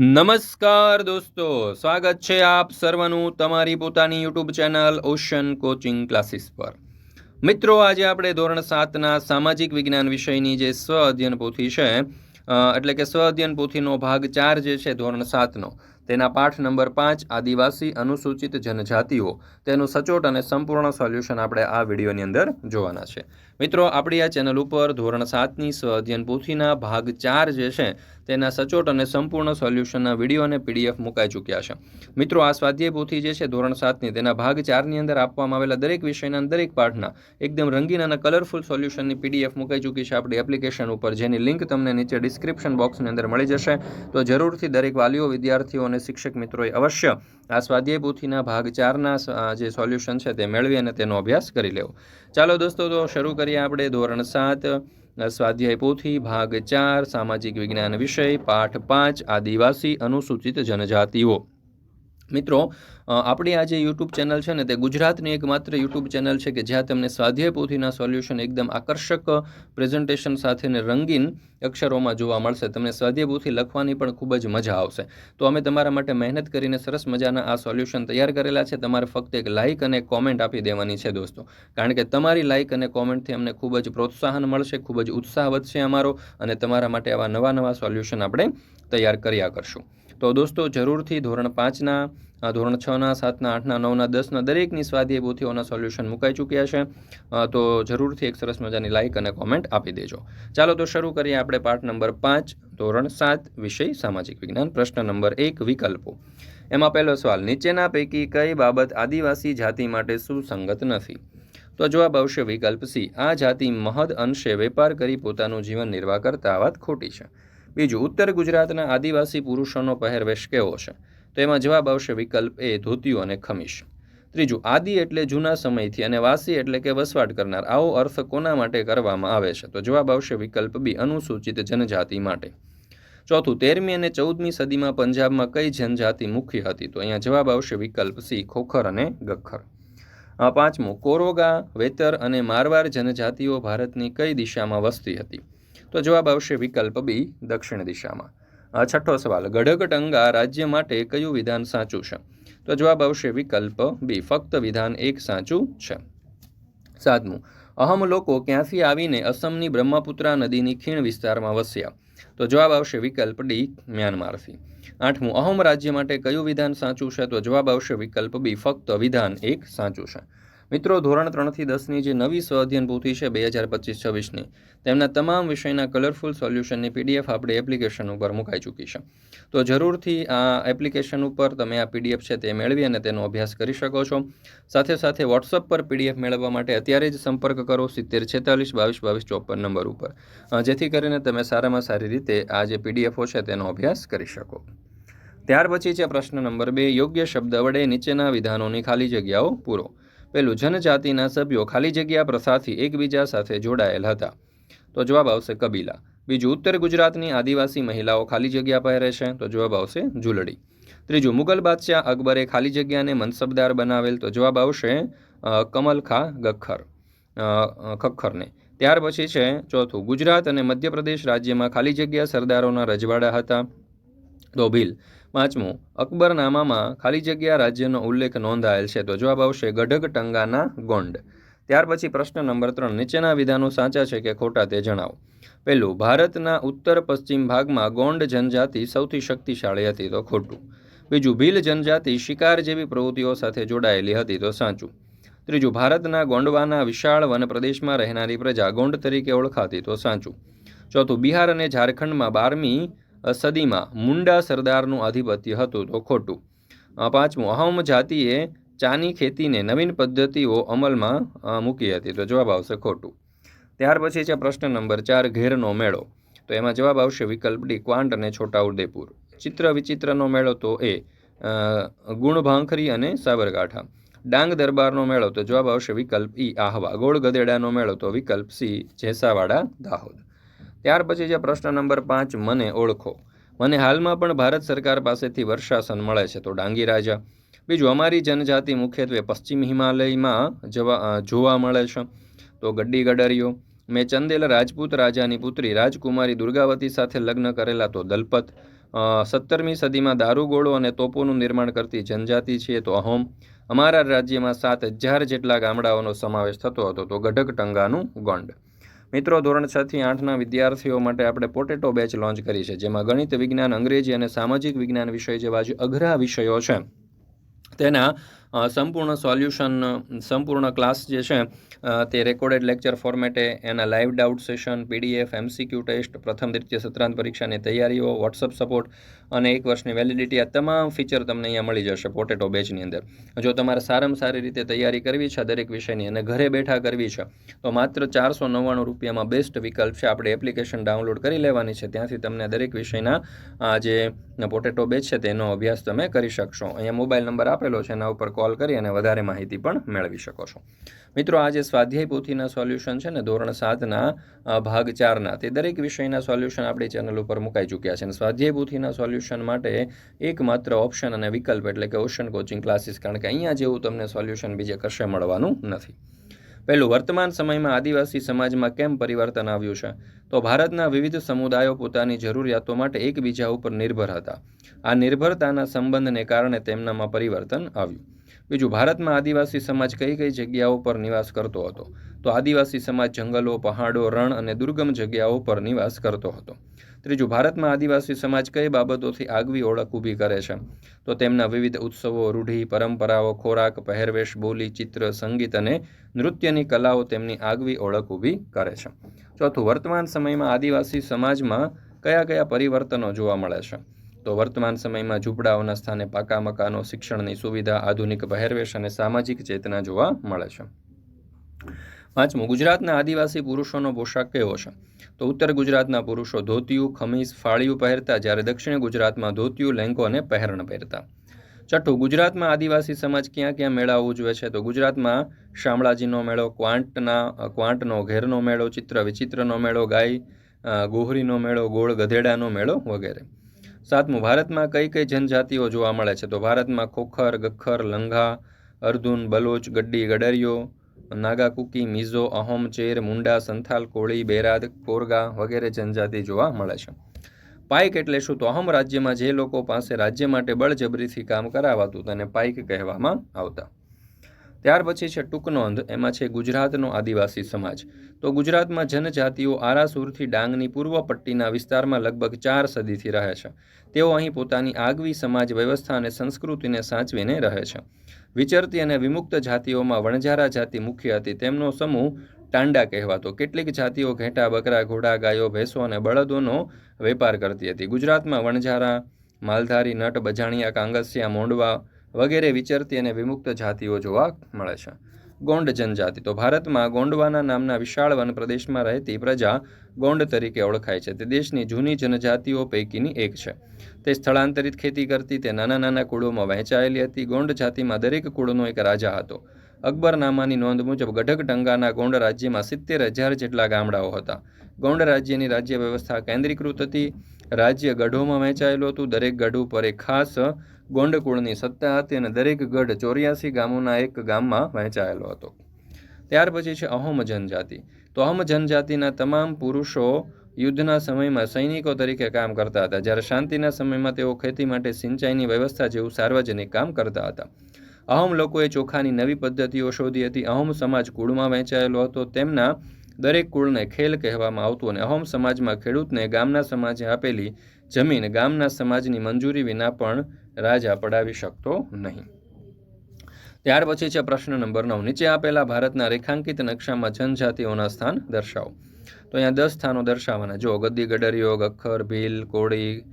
નમસ્કાર દોસ્તો, સ્વાગત છે આપ સર્વનું તમારી પોતાની YouTube channel ocean coaching classes પર. મિત્રો, આજે આપણે ધોરણ સાતના સામાજિક વિજ્ઞાન વિષયની જે સ્વ અધ્યયન પોથી છે એટલે કે સ્વ અધ્યયન પોથીનો ભાગ ચાર જે છે ધોરણ સાતનો, તેના પાઠ નંબર પાંચ, આદિવાસી અનુસૂચિત જનજાતિઓ, તેનું સચોટ અને સંપૂર્ણ સોલ્યુશન આપણે આ વિડીયોની અંદર જોવાના છે. મિત્રો, આપણી આ ચેનલ ઉપર ધોરણ સાતની સ્વ અધ્યયન પોથીના ભાગ ચાર જે છે તેના સચોટ અને સંપૂર્ણ સોલ્યુશનના વીડિયો અને પીડીએફ મુકાઈ ચૂક્યા છે. મિત્રો, આ સ્વાધ્યાય પોથી જે છે, ધોરણ સાતની, તેના ભાગ ચારની અંદર આપવામાં આવેલા દરેક વિષયના દરેક પાઠના એકદમ રંગીન અને કલરફુલ સોલ્યુશનની પીડીએફ મુકાઈ ચૂકી છે આપણી એપ્લિકેશન ઉપર. જેની લિંક તમને નીચે ડિસ્ક્રિપ્શન બોક્સની અંદર મળી જશે. તો જરૂરથી દરેક વાલીઓ, વિદ્યાર્થીઓ અને શિક્ષક મિત્રોએ અવશ્ય આ સ્વાધ્યાય પોથીના ભાગ ચારના જે સોલ્યુશન છે તે મેળવી અને તેનો અભ્યાસ કરી લેવો. ચાલો દોસ્તો, તો શરૂ કરીએ આપણે ધોરણ સાત. સ્વાધ્યાય પોથી ભાગ ચાર સામાજિક વિજ્ઞાન વિષય પાઠ પાંચ આદિવાસી અનુસૂચિત જનજાતિઓ. મિત્રો આપણી આ જે યુટ્યુબ ચેનલ છે ને, તે ગુજરાતની એકમાત્ર યુટ્યુબ ચેનલ છે કે જ્યાં તમને સ્વાધ્યાય પોથીના સોલ્યુશન એકદમ આકર્ષક પ્રેઝન્ટેશન સાથે ને રંગીન અક્ષરોમાં જોવા મળશે. તમને સ્વાધ્યાય પોથી લખવાની પણ ખૂબ જ મજા આવશે. તો અમે તમારા માટે મહેનત કરીને સરસ મજાના આ સોલ્યુશન તૈયાર કરેલા છે. તમારે ફક્ત એક લાઇક અને કોમેન્ટ આપી દેવાની છે દોસ્તો. કારણ કે તમારી લાઇક અને કોમેન્ટથી અમને ખૂબ જ પ્રોત્સાહન મળશે, ખૂબ જ ઉત્સાહ વધશે અમારો અને તમારા માટે આવા નવા નવા સોલ્યુશન આપણે તૈયાર કર્યા કરશું. તો દોસ્તો, જરૂરથી ધોરણ પાંચના ધોરણ છના, સાતના, આઠના, નવના, દસના દરેકની સ્વાધ્યાય પોથીઓના સોલ્યુશન મુકાઈ ચૂક્યા છે. તો જરૂરથી એક સરસ મજાની લાઇક અને કોમેન્ટ આપી દેજો. ચાલો તો શરૂ કરીએ આપણે પાઠ નંબર પાંચ, ધોરણ સાત, વિષય સામાજિક વિજ્ઞાન, પ્રશ્ન નંબર એક, વિકલ્પો. એમાં પહેલો સવાલ, નીચેના પૈકી કઈ બાબત આદિવાસી જાતિ માટે સુસંગત નથી? તો જવાબ આવશે વિકલ્પ સી, આ જાતિ મહદ અંશે વેપાર કરી પોતાનું જીવન નિર્વાહ કરતા વાત ખોટી છે. બીજું ઉત્તર ગુજરાતના આદિવાસી પુરુષોનો પહેરવેશ કેવો છે? તો એમાં જવાબ આવશે વિકલ્પ એ ધોતિયું અને ખમીશ. ત્રીજું આદિ એટલે જૂના સમયથી અને વાસી એટલે કે વસવાટ કરનાર. આવો અર્થ કોના માટે કરવામાં આવે છે? તો જવાબ આવશે વિકલ્પ બી અનુસૂચિત જનજાતિ માટે. ચોથું તેરમી અને ચૌદમી સદીમાં પંજાબમાં કઈ જનજાતિ મુખ્ય હતી? તો અહીંયા જવાબ આવશે વિકલ્પ સી ખોખર અને ગખ્ખર અ, પાંચમું કોરોગા વેતર અને મારવાર જનજાતિઓ ભારતની કઈ દિશામાં વસતી હતી? તો જવાબ આવશે વિકલ્પ બી, દક્ષિણ દિશામાં. છઠ્ઠો સવાલ, ગઢગટંગા રાજ્ય માટે કયું વિધાન સાચું છે? તો જવાબ આવશે વિકલ્પ બી, ફક્ત વિધાન એક સાચું છે. સાતમું, અહમ લોકો ક્યાંથી આવીને અસમની બ્રહ્મપુત્રા નદીની ખીણ વિસ્તારમાં વસ્યા? તો જવાબ આવશે વિકલ્પ ડી, મ્યાનમારથી. આઠમું, અહમ રાજ્ય માટે કયું વિધાન સાચું છે? તો જવાબ આવશે વિકલ્પ બી, ફક્ત વિધાન એક સાચું છે. મિત્રો, ધોરણ ત્રણથી દસની જે નવી સ્વઅધ્યયન પોથી છે બે હજાર પચીસ છવ્વીસની, તેમના તમામ વિષયના કલરફુલ સોલ્યુશનની પીડીએફ આપણે એપ્લિકેશન ઉપર મુકાઈ ચૂકી છે. તો જરૂરથી આ એપ્લિકેશન ઉપર તમે આ પીડીએફ છે તે મેળવી અને તેનો અભ્યાસ કરી શકો છો. સાથે સાથે વોટ્સઅપ પર પીડીએફ મેળવવા માટે અત્યારે જ સંપર્ક કરો સિત્તેર છેતાલીસ બાવીસ બાવીસ ચોપન નંબર ઉપર. જેથી કરીને તમે સારામાં સારી રીતે આ જે પીડીએફો છે તેનો અભ્યાસ કરી શકો. ત્યાર પછી છે પ્રશ્ન નંબર બે, યોગ્ય શબ્દ વડે નીચેના વિધાનોની ખાલી જગ્યાઓ પૂરો. પેલું જનજાતિના સભ્યો ખાલી જગ્યા પ્રથાથી એકબીજા સાથે જોડાયેલ હતા. તો જવાબ આવશે કબીલા. બીજું ઉત્તર ગુજરાતની આદિવાસી મહિલાઓ ખાલી જગ્યા પહેરે છે તો જવાબ આવશે ઝુલડી. ત્રીજું મુગલ બાદશાહ અકબરે ખાલી જગ્યાને મનસબદાર બનાવેલ? તો જવાબ આવશે કમલખા અ, અ, ત્યાર પછી છે ચોથું ગુજરાત અને મધ્યપ્રદેશ રાજ્યમાં ખાલી જગ્યા સરદારોના રજવાડા હતા. તો ભીલ. પાંચમું, અકબરનામામાં ખાલી જગ્યા રાજ્યનો ઉલ્લેખ નોંધાયેલ છે, તો જવાબ આવશે ગઢક ટંગાના ગોંડ. ત્યાર પછી પ્રશ્ન નંબર ત્રણ, નીચેના વિધાનો સાચા છે કે ખોટા તે જણાવો. પહેલું, ભારતના ઉત્તર પશ્ચિમ ભાગમાં ગોંડ જનજાતિ સૌથી શક્તિશાળી હતી, તો ખોટું. બીજું, ભીલ જનજાતિ શિકાર જેવી પ્રવૃત્તિઓ સાથે જોડાયેલી હતી, તો સાચું. ત્રીજું, ભારતના ગોંડવાના વિશાળ વન પ્રદેશમાં રહેનારી પ્રજા ગોંડ તરીકે ઓળખાતી, તો સાચું. ચોથું, બિહાર અને ઝારખંડમાં બારમી સદીમાં મુંડા સરદારનું આધિપત્ય હતું તો ખોટું. પાંચમું, અહોમ જાતિએ ચાની ખેતીને નવીન પદ્ધતિઓ અમલમાં મૂકી હતી તો જવાબ આવશે ખોટું. ત્યાર પછી છે પ્રશ્ન નંબર ચાર, ઘેરનો મેળો. તો એમાં જવાબ આવશે વિકલ્પ ડી, ક્વાંટ અને છોટાઉદેપુર. ચિત્ર વિચિત્રનો મેળો તો એ ગુણભાંખરી અને સાબરકાંઠા. ડાંગ દરબારનો મેળો તો જવાબ આવશે વિકલ્પ ઈ, આહવા. ગોળ ગધેડાનો મેળો તો વિકલ્પ સી, જેસાવાડા, દાહોદ. ત્યાર પછી છે પ્રશ્ન નંબર પાંચ, મને ઓળખો. મને હાલમાં પણ ભારત સરકાર પાસેથી વર્ષાસન મળે છે. તો ડાંગી રાજા, બીજું અમારી જનજાતિ મુખ્યત્વે પશ્ચિમ હિમાલયમાં જવા જોવા મળે છે. તો ગડ્ડી ગડરીઓ મેં ચંદેલ રાજપૂત રાજાની પુત્રી રાજકુમારી દુર્ગાવતી સાથે લગ્ન કરેલા તો દલપત સત્તરમી સદીમાં દારૂગોળો અને તોપોનું નિર્માણ કરતી જનજાતિ છે તો અહોમ. અમારા રાજ્યમાં સાત હજાર જેટલા ગામડાઓનો સમાવેશ થતો હતો. તો ગઢક ટંગાનું ગોંડ. મિત્રો, ધોરણ છ થી આઠના વિદ્યાર્થીઓ માટે આપણે પોટેટો બેચ લોન્ચ કરી છે, જેમાં ગણિત વિજ્ઞાન, અંગ્રેજી અને સામાજિક વિજ્ઞાન વિષય જેવા જે અઘરા વિષયો છે. તેના સંપૂર્ણ સોલ્યુશન, સંપૂર્ણ ક્લાસ જે છે તે રેકોર્ડેડ લેક્ચર ફોર્મેટે એના live doubt session, PDF, MCQ test, પ્રથમ દ્વિતીય સત્રાંત પરીક્ષાની તૈયારીઓ, વોટ્સઅપ સપોર્ટ અને એક વર્ષની વેલિડિટી આ તમામ ફીચર તમને અહીંયા મળી જશે પોટેટો બેચની અંદર. જો તમારે સારામાં સારી રીતે તૈયારી કરવી છે દરેક વિષયની અને ઘરે બેઠા કરવી છે, તો માત્ર ચારસો નવ્વાણું રૂપિયામાં બેસ્ટ વિકલ્પ છે, આપણે એપ્લિકેશન ડાઉનલોડ કરી લેવાની છે. ત્યાંથી તમને દરેક વિષયના જે પોટેટો બેચ છે, તેનો અભ્યાસ તમે કરી શકશો. અહીંયા મોબાઈલ નંબર આપેલો છે, એના ઉપર કોલ કરી અને વધારે માહિતી પણ મેળવી શકો છો. મિત્રો, આ જે સ્વાધ્યાય પોથીના સોલ્યુશન છે ને, ધોરણ સાતના ભાગ ચારના, તે દરેક વિષયના સોલ્યુશન આપણી ચેનલ ઉપર મુકાઈ ચૂક્યા છે અને સ્વાધ્યાય પોથીના સોલ્યુશન માટે એકમાત્ર ઓપ્શન અને વિકલ્પ એટલે કે ઓશન કોચિંગ ક્લાસીસ, કારણ કે અહીંયા જેવું તમને સોલ્યુશન બીજે કશે મળવાનું નથી. પહેલું, વર્તમાન સમયમાં આદિવાસી સમાજમાં કેમ પરિવર્તન આવ્યું છે? તો ભારતના વિવિધ સમુદાયો પોતાની જરૂરિયાતો માટે એકબીજા ઉપર નિર્ભર હતા. આ નિર્ભરતાના સંબંધને કારણે તેમનામાં પરિવર્તન આવ્યું. બીજું, ભારતમાં આદિવાસી સમાજ કઈ કઈ જગ્યાઓ પર નિવાસ કરતો હતો? તો આદિવાસી સમાજ જંગલો, પહાડો, રણ અને દુર્ગમ જગ્યાઓ પર નિવાસ કરતો હતો. ત્રીજું, ભારતમાં આદિવાસી સમાજ કઈ બાબતોથી આગવી ઓળખ ઊભી કરે છે? તો તેમના વિવિધ ઉત્સવો, રૂઢિ, પરંપરાઓ, ખોરાક, પહેરવેશ, બોલી, ચિત્ર, સંગીત અને નૃત્યની કલાઓ તેમની આગવી ઓળખ ઊભી કરે છે. ચોથું, વર્તમાન સમયમાં આદિવાસી સમાજમાં કયા કયા પરિવર્તનો જોવા મળે છે? તો વર્તમાન સમયમાં ઝૂંપડાઓના સ્થાને પાકા મકાનો, શિક્ષણની સુવિધા, આધુનિક પહેરવેશ અને સામાજિક ચેતના જોવા મળે છે. પાંચમું, ગુજરાતના આદિવાસી પુરુષોનો પોશાક કેવો છે? તો ઉત્તર ગુજરાતના પુરુષો ધોતિયું, ખમીસ, ફાળિયું પહેરતા, જ્યારે દક્ષિણ ગુજરાતમાં ધોતિયું, લેંગો અને પહેરણ પહેરતા. છઠ્ઠું, ગુજરાતમાં આદિવાસી સમાજ ક્યાં ક્યાં મેળા ઉજવે છે? તો ગુજરાતમાં શામળાજીનો મેળો, ક્વાંટના, ક્વાંટનો ઘેરનો મેળો, ચિત્ર વિચિત્રનો મેળો, ગાય ગોહરીનો મેળો, ગોળ ગધેડાનો મેળો વગેરે. સાતમું ભારતમાં કઈ કઈ જનજાતિઓ જોવા મળે છે? તો ભારતમાં ખોખર, ગખ્ખર, લંઘા અર્ધુન બલોચ, ગડ્ડી, ગડરિયો નાગા કુકી મિઝો, અહોમ, ચેર, મુંડા, સંથાલ, કોળી, બેરાદ, કોરગા વગેરે જનજાતિ જોવા મળે છે. પાઇક એટલે શું? તો અહમ રાજ્યમાં જે લોકો પાસે રાજ્ય માટે બળજબરીથી કામ કરાવાતું તેને પાઇક કહેવામાં આવતા. ત્યાર પછી છે ટૂંકનોંધ એમાં છે ગુજરાતનો આદિવાસી સમાજ. તો ગુજરાતમાં જનજાતિઓ આરાસુરથી ડાંગની પૂર્વ પટ્ટીના વિસ્તારમાં લગભગ ચાર સદીથી રહે છે. તેઓ અહીં પોતાની આગવી સમાજ વ્યવસ્થા અને સંસ્કૃતિને સાચવીને રહે છે. વિચરતી અને વિમુક્ત જાતિઓમાં વણઝારા જાતિ મુખ્ય હતી. તેમનો સમૂહ ટાંડા કહેવાતો. કેટલીક જાતિઓ ઘેટા, બકરા, ઘોડા, ગાયો, ભેંસો અને બળદોનો વેપાર કરતી હતી. ગુજરાતમાં વણઝારા, માલધારી, નટ, બજાણિયા, કાંગસિયા, મોંડવા વગેરે વિચરતી અને વિમુક્ત જાતિઓ જોવા મળે છે. ગોંડ જનજાતિ. તો ભારતમાં ગોંડવાના નામના વિશાળ વન પ્રદેશમાં રહેતી પ્રજા ગોંડ તરીકે ઓળખાય છે. તે દેશની જૂની જનજાતિઓ પૈકીની એક છે. તે સ્થળાંતરિત ખેતી કરતી, તે નાના નાના કુળોમાં વહેંચાયેલી હતી. ગોંડ જાતિમાં દરેક કુળનો એક રાજા હતો. અકબરનામાની નોંધ મુજબ ગઢક ટંગાના ગોંડ રાજ્યમાં સિત્તેર હજાર જેટલા ગામડાઓ હતા. ગોંડ રાજ્યની રાજ્ય વ્યવસ્થા કેન્દ્રીકૃત હતી. રાજ્ય ગઢોમાં વહેંચાયેલું હતું. દરેક ગઢ ઉપર એક ખાસ ગોંડ કુળની સત્તા હતી અને દરેક ગઢ ચોર્યાસી ગામોના એક ગામમાં વહેંચાયેલો હતો. ત્યાર પછી છે અહોમ જનજાતિ. તો અહોમ જનજાતિના તમામ પુરુષો યુદ્ધના સમયમાં સૈનિકો તરીકે કામ કરતા હતા. જ્યારે શાંતિના સમયમાં તેઓ ખેતી માટે સિંચાઈની વ્યવસ્થા જેવું સાર્વજનિક કામ કરતા હતા. અહોમ લોકોએ ચોખાની નવી પદ્ધતિઓ શોધી હતી. અહોમ સમાજ કુળમાં વહેંચાયેલો હતો. તેમના દરેક કુળને ખેલ કહેવામાં આવતું અને અહોમ સમાજમાં ખેડૂતને ગામના સમાજે આપેલી જમીન ગામના સમાજની મંજૂરી વિના પણ રાજા પડાવી શકતો નહીં. ત્યાર પછી છે પ્રશ્ન નંબર નવ. નીચે આપેલા ભારતના રેખાંકિત નકશામાં જનજાતિઓના સ્થાન દર્શાવો. તો અહીંયા દસ સ્થાનો દર્શાવવાના જો ગદ્દી ગડરિયો ગખ્ખર ભીલ, કોળી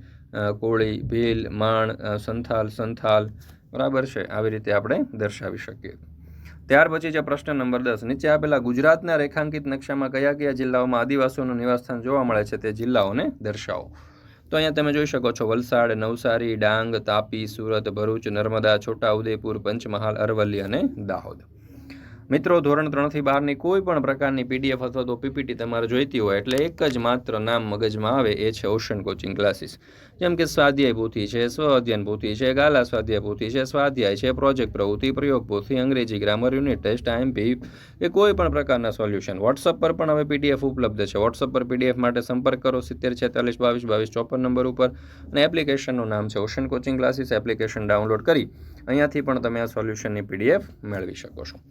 કોળી, ભીલ, માણ સંથાલ સંથાલ, બરાબર છે. આવી રીતે આપણે દર્શાવી શકીએ. ત્યાર પછી છે પ્રશ્ન નંબર દસ. નીચે આપેલા ગુજરાતના રેખાંકિત નકશામાં કયા કયા જિલ્લાઓમાં આદિવાસીઓનું નિવાસસ્થાન જોવા મળે છે તે જિલ્લાઓને દર્શાવો. તો અહીંયા તમે જોઈ શકો છો, વલસાડ, નવસારી, ડાંગ, તાપી, સુરત, ભરૂચ, નર્મદા, છોટાઉદેપુર, પંચમહાલ, અરવલ્લી અને દાહોદ. મિત્રો, ધોરણ ત્રણથી બહારની કોઈ પણ પ્રકારની પીડીએફ અથવા તો પીપીટી તમારે જોઈતી હોય એટલે એક જ માત્ર નામ મગજમાં આવે, એ છે ઓશન કોચિંગ ક્લાસીસ જેમ કે સ્વાધ્યાય પોથી છે સ્વ અધ્યયન પોથી છે, ગાલા સ્વાધ્યાય પોથી છે, સ્વાધ્યાય છે પ્રોજેક્ટ પ્રવૃત્તિ, પ્રયોગ પોથી, અંગ્રેજી ગ્રામર યુનિટ ટેસ્ટ આઈએમપી કે કોઈ પણ પ્રકારના સોલ્યુશન વોટ્સઅપ પર પણ હવે પીડીએફ ઉપલબ્ધ છે. વોટ્સઅપ પર પીડીએફ માટે સંપર્ક કરો સિત્તેર છેતાલીસ બાવીસ બાવીસ ચોપન નંબર ઉપર અને એપ્લિકેશનનું નામ છે ocean coaching classes application download કરી અહીંયાથી પણ તમે આ સોલ્યુશનની પીડીએફ મેળવી શકો છો.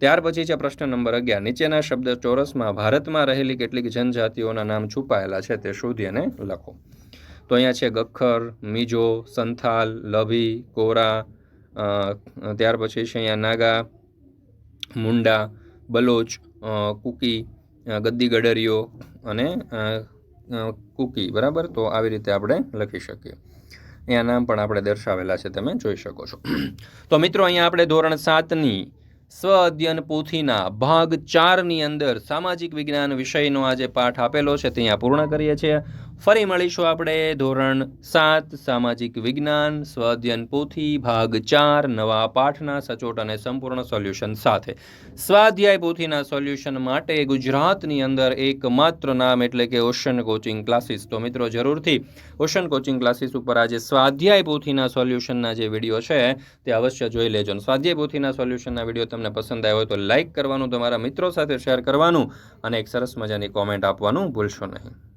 ત્યાર પછી છે પ્રશ્ન નંબર અગિયાર. નીચેના શબ્દ ચોરસમાં ભારતમાં રહેલી કેટલીક જનજાતિઓના નામ છુપાયેલા છે તે શોધી અને લખો. તો અહીંયા છે ગખ્ખર, મીજો, સંથાલ, લભી, કોરા ત્યાર પછી છે અહીંયા નાગા, મુંડા, બલોચ કુકી ગદ્દી ગડરીઓ અને કુકી. બરાબર? તો આવી રીતે આપણે લખી શકીએ. અહીંયા નામ પણ આપણે દર્શાવેલા છે, તમે જોઈ શકો છો. તો મિત્રો, અહીંયા આપણે ધોરણ સાતની સ્વ અધ્યયન પોથીના ભાગ ચારની અંદર સામાજિક વિજ્ઞાન વિષયનો આજે પાઠ આપેલો છે તે અહીંયા પૂર્ણ કરીએ છીએ. ફરી મળીશું આપણે ધોરણ સાત, સામાજિક વિજ્ઞાન, સ્વાધ્યન પોથી, ભાગ ચાર, નવા પાઠના સચોટ અને સંપૂર્ણ સોલ્યુશન સાથે. સ્વાધ્યાય પોથીના સોલ્યુશન માટે ગુજરાતની અંદર એકમાત્ર નામ એટલે કે ઓશન કોચિંગ ક્લાસીસ. તો મિત્રો, જરૂરથી ઓશન કોચિંગ ક્લાસીસ ઉપર આજે સ્વાધ્યાય પોથીના સોલ્યુશનના જે વીડિયો છે તે અવશ્ય જોઈ લેજો. સ્વાધ્યાય પોથીના સોલ્યુશનના વીડિયો તમને પસંદ આવ્યો તો લાઇક કરવાનું, તમારા મિત્રો સાથે શેર કરવાનું અને એક સરસ મજાની કોમેન્ટ આપવાનું ભૂલશો નહીં.